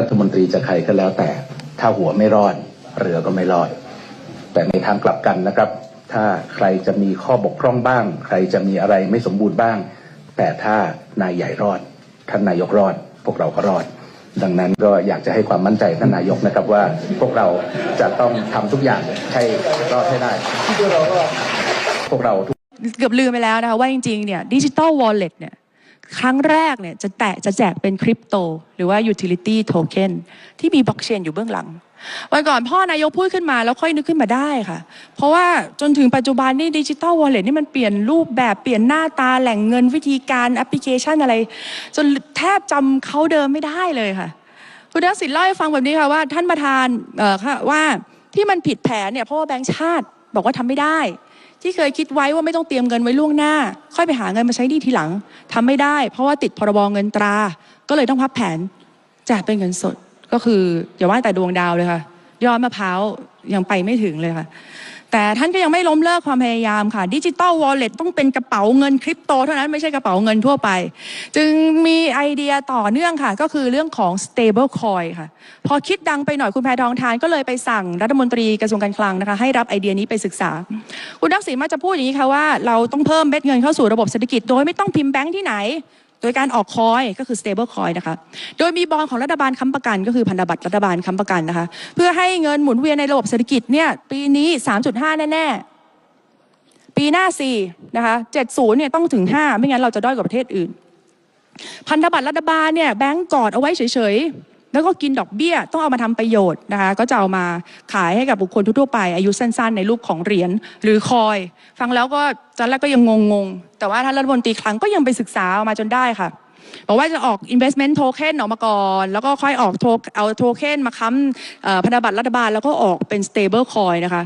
รัฐมนตรีจะใครก็แล้วแต่ ถ้าหัวไม่รอดเรือก็ไม่รอด แต่ในทางกลับกันนะครับ ถ้าใครจะมีข้อบกพร่องบ้าง ใครจะมีอะไรไม่สมบูรณ์บ้าง แต่ถ้านายใหญ่รอด ท่านนายกรอด พวกเราก็รอด ดังนั้นก็อยากจะให้ความมั่นใจท่านนายกนะครับว่าพวกเราจะต้องทำทุกอย่างให้รอดให้ได้พวกเราทุกเกือบลืมไปแล้วนะคะว่าจริงๆเนี่ยดิจิตอลวอลเล็ตเนี่ย ครั้งแรกเนี่ยจะแตะจะแจกเป็นคริปโต หรือว่า utility token ที่มีบล็อกเชนอยู่เบื้องหลัง วันก่อนพ่อนายกพูดขึ้นมาแล้วค่อยนึกขึ้นมาได้ค่ะ เพราะว่าจนถึงปัจจุบันนี่ดิจิตอลวอลเล็ตนี่มันเปลี่ยนรูปแบบเปลี่ยนหน้าตาแหล่งเงินวิธีการแอปพลิเคชันอะไร จนแทบจำเขาเดิมไม่ได้เลยค่ะ คุณทักษิณเล่าให้ฟังแบบนี้ค่ะว่าท่านประธานเอ่อค่ะว่าที่มันผิดแผนเนี่ยเพราะว่าแบงก์ชาติบอกว่าทำไม่ได้ ที่เคยคิดไว้ว่าไม่ต้องเตรียมเงินไว้ล่วงหน้า ค่อยไปหาเงินมาใช้หนี้ทีหลังทำไม่ได้ เพราะว่าติดพรบเงินตรา ก็เลยต้องพับแผนแจกเป็นเงินสดก็คืออย่าว่าแต่ดวงดาวเลยค่ะยอดมะพร้าวยังไปไม่ถึงเลยค่ะ แต่ท่านก็ยังไม่ล้มเลิกความพยายามค่ะดิจิตอลวอลเล็ตต้องเป็นกระเป๋าเงินคริปโตเท่านั้นไม่ใช่กระเป๋าเงินทั่วไป จึงมีไอเดียต่อเนื่องค่ะ ก็คือเรื่องของ stable coin ค่ะ พอคิดดังไปหน่อยคุณแพทองทานก็เลยไปสั่งรัฐมนตรีกระทรวงการคลังนะคะ ให้รับไอเดียนี้ไปศึกษา คุณทักษิณมาจะพูดอย่างนี้ค่ะว่าเราต้องเพิ่มเม็ดเงินเข้าสู่ระบบเศรษฐกิจโดยไม่ต้องพิมพ์แบงค์ที่ไหน โดยการออกคอยก็คือ stable coin นะคะ โดยมีบอลของรัฐบาลค้ำประกัน ก็คือพันธบัตรรัฐบาลค้ำประกันนะคะ เพื่อให้เงินหมุนเวียนในระบบเศรษฐกิจเนี่ยปีนี้ 3.5 แน่ๆ ปีหน้า 4 นะคะ 70 เนี่ยต้องถึง 5 ไม่งั้นเราจะด้อยกว่าประเทศอื่น พันธบัตรรัฐบาลเนี่ยแบงก์กอดเอาไว้เฉยๆ แล้วก็กินดอกเบี้ยต้องเอามาทำประโยชน์นะคะก็จะเอามาขายให้กับบุคคลทั่วไป อายุสั้น ๆ ในรูปของเหรียญหรือคอย ฟังแล้วก็ตอนแรกก็ยังงงๆ แต่ว่าท่านรัฐมนตรีคลังก็ยังไปศึกษาเอามาจนได้ค่ะบอกว่าจะออก investment token ออกมาก่อน แล้วก็ค่อยออกโทเอาโทเค็นมาค้ำพันธบัตรรัฐบาล แล้วก็ออกเป็น stable coin นะคะ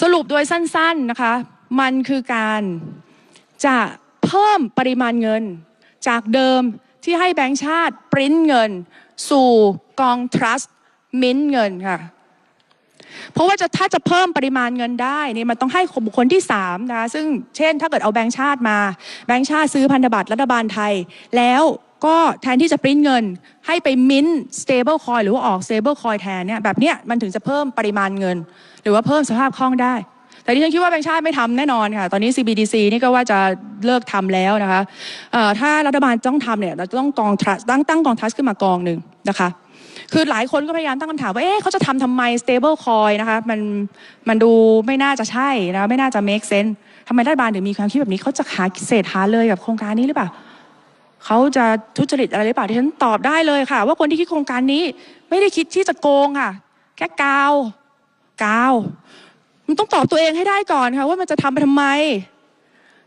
สรุปโดยสั้น ๆนะคะ มันคือการจะเพิ่มปริมาณเงิน จากเดิมที่ให้แบงก์ชาติปริ้นเงิน สู่กอง trust มิ้นเงินค่ะ เพราะว่าจะถ้าจะเพิ่มปริมาณเงินได้เนี่ยมันต้องให้บุคคลที่3นะคะซึ่งเช่นถ้าเกิดเอาแบงก์ชาติมา แบงก์ชาติซื้อพันธบัตรรัฐบาลไทย แล้วก็แทนที่จะปริ้นเงิน ให้ไปมิ้น stable coin หรือว่าออก stable coin แทนเนี่ยแบบเนี้ยมันถึงจะเพิ่มปริมาณเงิน หรือว่าเพิ่มสภาพคล่องได้ แต่ที่ฉันคิดว่าแบงก์ชาติไม่ทำแน่นอนค่ะ ตอนนี้ CBDC นี่ก็ว่าจะเลิกทำแล้วนะคะถ้ารัฐบาลต้องทำเนี่ยเราจะต้องกอง trust ตั้งตั้งกอง trust ขึ้นมากองหนึ่งนะคะคือหลายคนก็พยายามตั้งคำถามว่า เอ๊ะเขาจะทำทำไม stable coin นะคะ มัน มันดูไม่น่าจะใช่นะ ไม่น่าจะ make sense ทำไมรัฐบาลถึงมีความคิดแบบนี้ เขาจะหาเศษหาเลยกับโครงการนี้หรือเปล่า เขาจะทุจริตอะไรหรือเปล่าที่ฉันตอบได้เลยค่ะ ว่าคนที่คิดโครงการนี้ ไม่ได้คิดที่จะโกงค่ะ แค่กาว กาว มันต้องตอบตัวเองให้ได้ก่อนค่ะว่ามันจะทำไปทำไม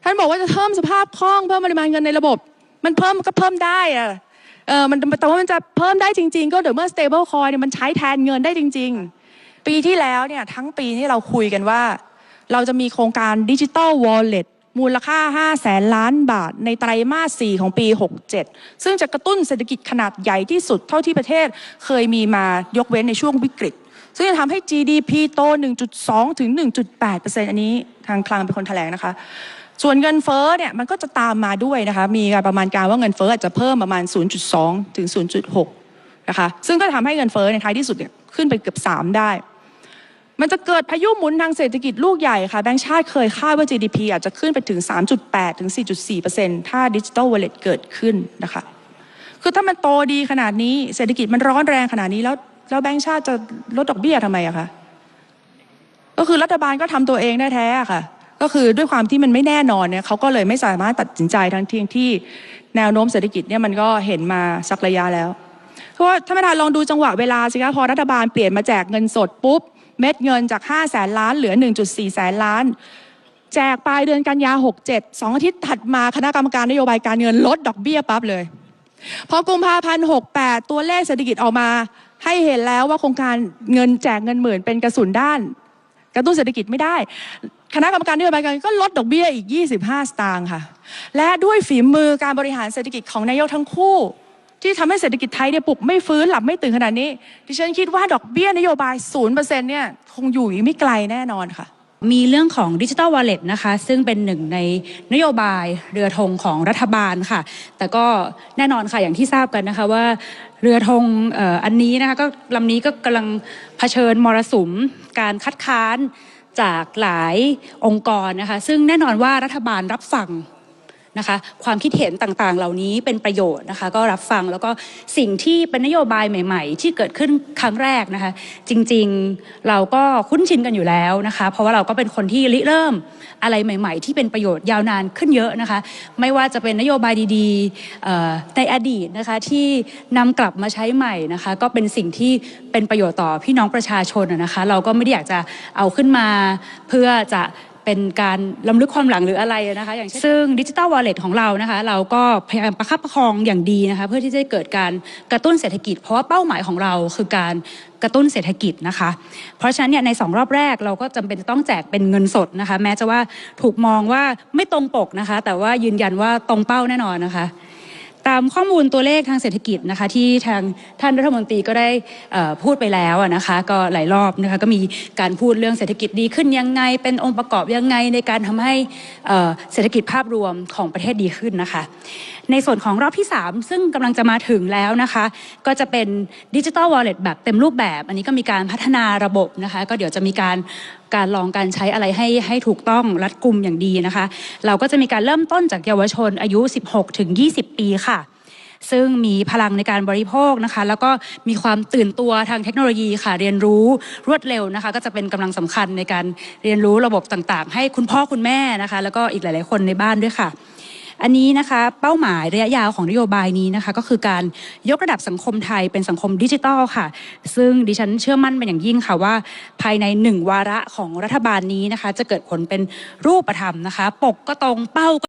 ท่านบอกว่าจะเพิ่มสภาพคล่องเพิ่มปริมาณเงินในระบบ มันเพิ่มก็เพิ่มได้อะเออมันแต่ว่ามันจะเพิ่มได้จริง ๆ ก็เดี๋ยวเมื่อ stable coin เนี่ยมันใช้แทนเงินได้จริง ๆ ปีที่แล้วเนี่ยทั้งปีที่เราคุยกันว่า เราจะมีโครงการดิจิ t a ลวอลเล็ตมูลค่า 5 แสนล้านบาท ในไตรมาส 4 ของปี 67 ซึ่งจะกระตุ้นเศรษฐกิจขนาดใหญ่ที่สุดเท่าที่ประเทศเคยมีมายกเว้นในช่วงวิกฤต ซึ่งจะทำให้ GDP โต 1.2 ถึง 1.8%อันนี้ทางคลังเป็นคนแถลงนะคะ ส่วนเงินเฟ้อเนี่ยมันก็จะตามมาด้วยนะคะ มีการประมาณการว่าเงินเฟ้ออาจจะเพิ่มประมาณ 0.2 ถึง 0.6 นะคะ ซึ่งก็ทำให้เงินเฟ้อในท้ายที่สุดเนี่ยขึ้นไปเกือบ 3 ได้ มันจะเกิดพายุหมุนทางเศรษฐกิจลูกใหญ่ค่ะ แบงก์ชาติเคยคาดว่า GDP อาจจะขึ้นไปถึง 3.8 ถึง 4.4%ถ้าดิจิ t a ลวอลเล็ตเกิดขึ้นนะคะคือถ้ามันโตดีขนาดนี้เศรษฐกิจมันร้อนแรงขนาดนี้แล้ว แล้วแบงก์ชาติจะลดดอกเบี้ยทำไมอะคะก็คือรัฐบาลก็ทำตัวเองได้แท้ค่ะ ก็คือด้วยความที่มันไม่แน่นอนเนี่ยเขาก็เลยไม่สามารถตัดสินใจทั้งทีที่แนวโน้มเศรษฐกิจเนี่ยมันก็เห็นมาสักระยะแล้วเพราะว่าท่านประธานลองดูจังหวะเวลาสิคะพอรัฐบาลเปลี่ยนมาแจกเงินสดปุ๊บเม็ดเงินจาก 5 แสนล้านเหลือ 1.4 แสนล้าน แจกปลายเดือนกันยา 67 2 อาทิตย์ถัดมาคณะกรรมการนโยบายการเงินลดดอกเบี้ยปั๊บเลย พอกุมภาพันธ์68 ตัวเลขเศรษฐกิจออกมา ให้เห็นแล้วว่าโครงการเงินแจกเงินหมื่นเป็นกระสุนด้าน กระตุ้นเศรษฐกิจไม่ได้ คณะกรรมการนโยบายการก็ลดดอกเบี้ยอีก 25 สตางค์ค่ะ และด้วยฝีมือการบริหารเศรษฐกิจของนายกทั้งคู่ ที่ทำให้เศรษฐกิจไทยเนี่ยปลุกไม่ฟื้นหลับไม่ตื่นขนาดนี้ ดิฉันคิดว่าดอกเบี้ยนโยบาย0%เนี่ยคงอยู่อีกไม่ไกลแน่นอนค่ะ มีเรื่องของดิจิทัลวอลเล็ตนะคะ ซึ่งเป็นหนึ่งในนโยบายเรือธงของรัฐบาลค่ะ แต่ก็แน่นอนค่ะอย่างที่ทราบกันนะคะว่าเรือธงออันนี้นะคะก็ลำนี้ก็กำลังเผชิญมรสุมการคัดค้านจากหลายองค์กรนะคะ ซึ่งแน่นอนว่ารัฐบาลรับฟัง นะคะความคิดเห็นต่างๆ เหล่านี้เป็นประโยชน์นะคะ ก็รับฟังแล้วก็สิ่งที่เป็นนโยบายใหม่ ๆ ที่เกิดขึ้นครั้งแรกนะคะ จริงๆเราก็คุ้นชินกันอยู่แล้วนะคะ เพราะว่าเราก็เป็นคนที่ริเริ่มอะไรใหม่ ๆ ที่เป็นประโยชน์ยาวนานขึ้นเยอะนะคะ ไม่ว่าจะเป็นนโยบายดีๆในอดีตนะคะที่นำกลับมาใช้ใหม่นะคะ ก็เป็นสิ่งที่เป็นประโยชน์ต่อพี่น้องประชาชนนะคะ เราก็ไม่ได้อยากจะเอาขึ้นมาเพื่อจะ เป็นการล้ำลึกความหลังหรืออะไรนะคะ อย่างเช่นซึ่งดิจิตอลวอลเล็ตของเรานะคะ เราก็พยายามประคับประคองอย่างดีนะคะ เพื่อที่จะเกิดการกระตุ้นเศรษฐกิจ เพราะว่าเป้าหมายของเราคือการกระตุ้นเศรษฐกิจนะคะ เพราะฉะนั้นเนี่ยในสองรอบแรกเราก็จำเป็นจะต้องแจกเป็นเงินสดนะคะ แม้จะว่าถูกมองว่าไม่ตรงปกนะคะ แต่ว่ายืนยันว่าตรงเป้าแน่นอนนะคะ ตามข้อมูลตัวเลขทางเศรษฐกิจนะคะที่ทางท่านรัฐมนตรีก็ได้พูดไปแล้วนะคะก็หลายรอบนะคะก็มีการพูดเรื่องเศรษฐกิจดีขึ้นยังไง เป็นองค์ประกอบยังไงในการทำให้เศรษฐกิจภาพรวมของประเทศดีขึ้นนะคะ ในส่วนของรอบที่ 3 ซึ่งกำลังจะมาถึงแล้วนะคะ ก็จะเป็นดิจิ t a ลวอลเล็ตแบบเต็มรูปแบบ อันนี้ก็มีการพัฒนาระบบนะคะ ก็เดี๋ยวจะมีการการลองการใช้อะไรให้ให้ถูกต้องรัดกุมอย่างดีนะคะ เราก็จะมีการเริ่มต้นจากเยาวชนอายุ 16ถึง20 ปีค่ะ ซึ่งมีพลังในการบริโภคนะคะ แล้วก็มีความตื่นตัวทางเทคโนโลยีค่ะ เรียนรู้รวดเร็วนะคะ ก็จะเป็นกำลังสำคัญในการเรียนรู้ระบบต่างๆ ให้คุณพ่อคุณแม่นะคะ แล้วก็อีกหลาย ๆ คนในบ้านด้วยค่ะ อันนี้นะคะเป้าหมายระยะยาวของนโยบายนี้นะคะก็คือการยกระดับสังคมไทยเป็นสังคมดิจิทัลค่ะ ซึ่งดิฉันเชื่อมั่นเป็นอย่างยิ่งค่ะว่า ภายในหนึ่งวาระของรัฐบาลนี้นะคะ จะเกิดผลเป็นรูปธรรมนะคะ ปกก็ตรงเป้า